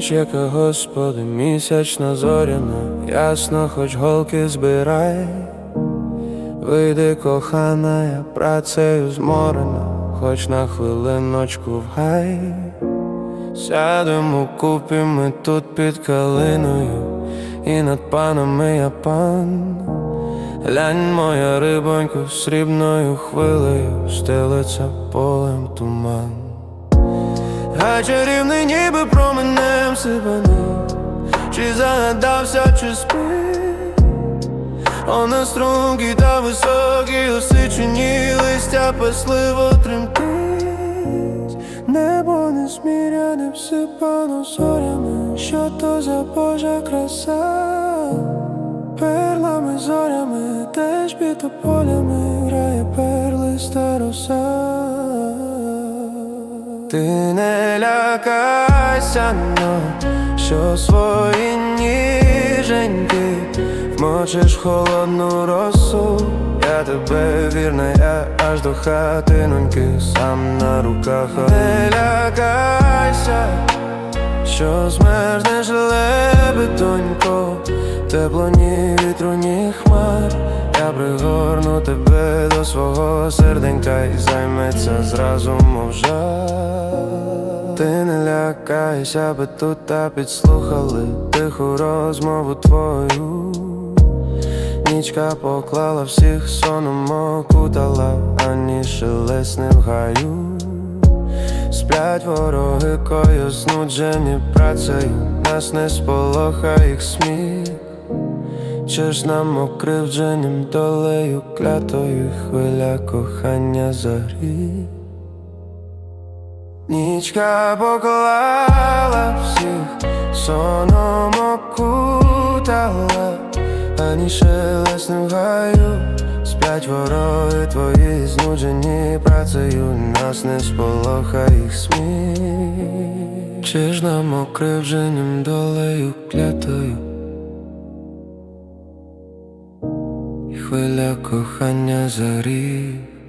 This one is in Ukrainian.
Ніч, яка Господи, місячна зоряна, ясно, хоч голки збирай, вийди кохана, я працею зморена, хоч на хвилиночку в гай, сядемо купі ми тут під калиною, і над панами я пан. Глянь, моя рибонько, срібною хвилею стелиться полем туман. А чарівний ніби променем сипани, чи загадався, чи спить. Она струнки та високі, осичені листя песливо тремтить. Небо не зміряне, всипано зорями, що то за Божа краса. Перлами зорями, теж під тополями грає перлиста роса. Ти не лякайся, но що свої ніженьки вмочиш холодну росу. Я тебе вірна, я аж до хатиноньки, сам на руках. Не лякайся, що змерзнеш лебедонько, тепло ні вітру, ні хмар. Я пригорну тебе до свого серденька і займеться зразу, мов жар. Ти не лякайся, аби тут та підслухали тиху розмову твою. Нічка поклала всіх соном окутала, ані шелесне в гаю. Сплять вороги, кою знуджені працею, нас не сполоха їх сміх. Чи ж нам окривдженим долею клятою хвиля кохання за гріх? Нічка поклала всіх, соном окутала, ані шелесним гаю Сплять вороги твої знуджені працею, нас не сполоха їх сміх. Чи ж нам окривдженим долею клятою? Хвиля кохання за рік